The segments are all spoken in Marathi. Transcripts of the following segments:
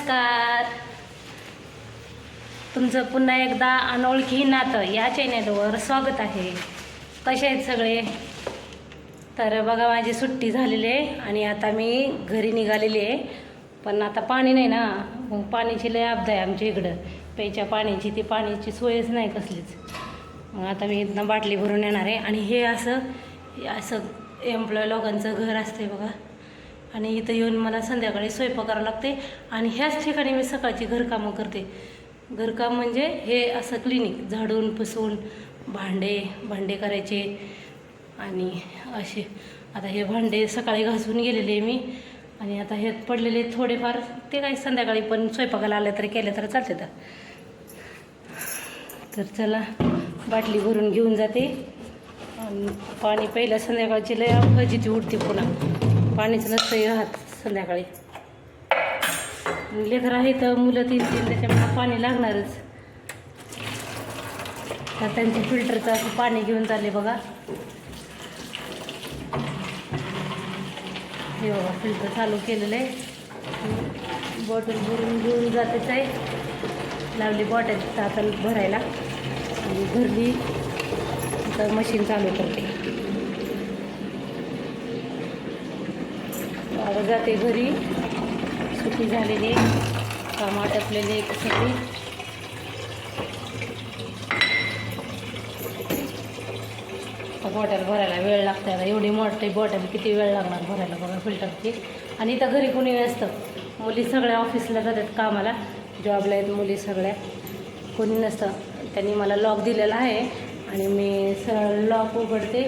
नमस्कार. तुमचं पुन्हा एकदा अनोळखी नातं या चॅनेलवर स्वागत आहे. कसे आहेत सगळे? तर बघा माझी सुट्टी झालेली आहे आणि आता मी घरी निघालेली आहे. पण आता पाणी नाही ना. पाण्याची लय आपदा आहे आमच्या इकडं. प्यायच्या पाण्याची ती पाण्याची सोयच नाही कसलीच. मग आता मी इथनं बाटली भरून येणार आहे. आणि हे असं असं एम्प्लॉय लोकांचं घर असतं बघा. आणि इथं येऊन मला संध्याकाळी स्वयंपाक करावं लागते. आणि ह्याच ठिकाणी मी सकाळची घरकामं करते. घरकाम म्हणजे हे असं क्लिनिक झाडून पुसून भांडे भांडे करायचे. आणि असे. आता हे भांडे सकाळी घासून गेलेले आहे मी. आणि आता हे पडलेले थोडेफार ते काही संध्याकाळी पण स्वयंपाकाला आले तरी केले तर चालते तर तर चला बाटली भरून घेऊन जाते. आणि पाणी पहिलं संध्याकाळची लय फजिती उठते पुन्हा. पाणीच नसतंही राहत संध्याकाळी. लेकर आहे तर मुलं तीन तीन त्याच्यामुळे पाणी लागणारच. तर त्यांच्या फिल्टरचं असं पाणी घेऊन चालले बघा. हे बघा फिल्टर चालू केलेलं आहे. बॉटल भरून घेऊन जातेच आहे. लावली बॉटल आता भरायला. आणि भरली. आता मशीन चालू करते. आता जाते घरी. सुट्टी झालेली काम एक सगळी बॉटल भरायला वेळ लागते आता. एवढी मोठी बॉटल किती वेळ लागणार भरायला बघा फिल्टरची आणि इथं घरी कोणी व्यस्त मुली सगळ्या ऑफिसला जातात कामाला. जॉबला आहेत मुली सगळ्या. कोणी नसतं. त्यांनी मला लॉक दिलेला आहे. आणि मी सरळ लॉक उघडते.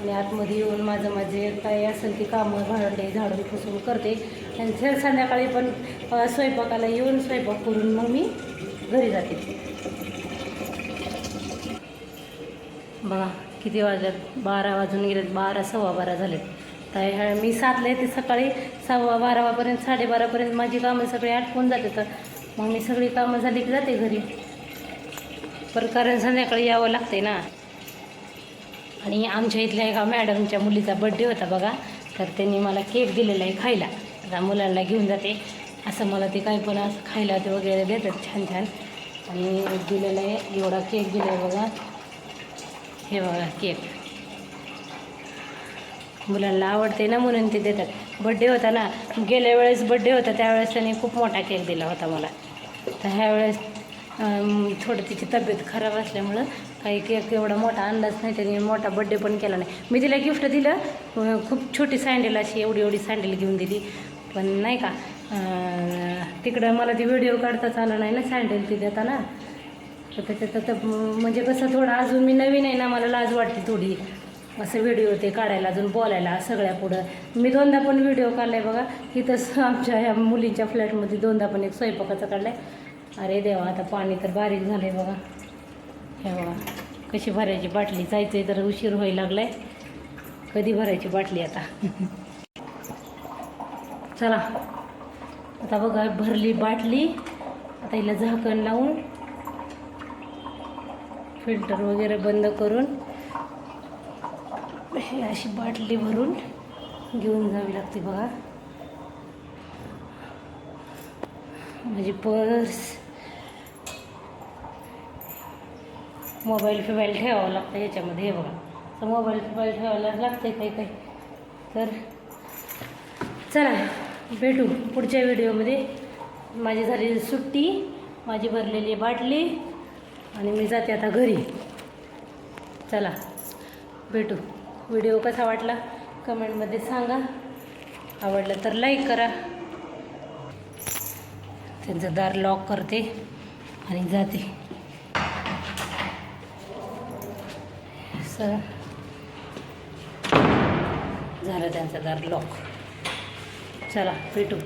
आणि आतमध्ये येऊन माझं माझे काही असेल ती कामं भांडे झाडून पुसून करते. आणि सर संध्याकाळी पण स्वयंपाकाला येऊन स्वयंपाक करून मग मी घरी जाते. बघा किती वाजल्यात? बारा वाजून गेलेत. बारा सव्वा बारा झालेत. तर ह्या मी सातला येते सकाळी. सव्वा बारावापर्यंत साडेबारापर्यंत माझी कामं सगळी आटपून जाते तर मग मी सगळी कामं झाली की जाते घरी. पर कारण संध्याकाळी यावं लागते ना. आणि आमच्या इथल्या एका मॅडमच्या मुलीचा बड्डे होता बघा. तर त्यांनी मला केक दिलेला आहे खायला. आता मुलांना घेऊन जाते. असं मला ते काही पण असं खायला ते वगैरे देतात छान छान. आणि दिलेलं आहे एवढा केक दिला आहे बघा. हे बघा केक मुलांना आवडते ना म्हणून ते देतात. बड्डे होता ना गेल्या वेळेस बड्डे होता त्यावेळेस त्यांनी खूप मोठा केक दिला होता मला. तर ह्यावेळेस थोडं तिची तब्येत खराब असल्यामुळं काही केक एवढा मोठा अंदाज नाही त्याने मोठा बड्डे पण केला नाही. मी तिला गिफ्ट दिलं. खूप छोटी सँडल अशी एवढी एवढी सँडल घेऊन दिली. पण नाही का तिकडं मला ती व्हिडिओ काढताच आला नाही ना सँडल ती देताना. तर त्याच्यात आता म्हणजे कसं थोडं अजून मी नवीन आहे ना मला लाज वाटते थोडी. असं व्हिडिओ ते काढायला अजून बोलायला सगळ्या पुढं. मी दोनदा पण व्हिडिओ काढलाय बघा. इथंच आमच्या ह्या मुलींच्या फ्लॅटमध्ये दोनदा पण एक स्वयंपाकाचा काढलाय. अरे देवा आता पाणी तर बारीक झालंय बघा. हे बघा कशी भरायची बाटली जायचं आहे तर उशीर व्हायला लागलाय. कधी भरायची बाटली आता? चला आता बघा भरली बाटली. आता हिला झाकण लावून फिल्टर वगैरे बंद करून अशी बाटली भरून घेऊन जावी लागते बघा. माझी पर्स मोबाईल फिबाईल ठेवावं लागतं याच्यामध्ये हे बघा. तर मोबाईल फिबाईल ठेवायला लागते काही काही. तर चला भेटू पुढच्या व्हिडिओमध्ये. माझी झालेली सुट्टी माझी भरलेली बाटली आणि मी जाते आता घरी. चला भेटू. व्हिडिओ कसा वाटला? कमेंटमध्ये सांगा. आवडलं तर लाईक करा. त्यांचं दार लॉक करते आणि जाते. असं झालं त्यांचं दार लॉक चला भेटू.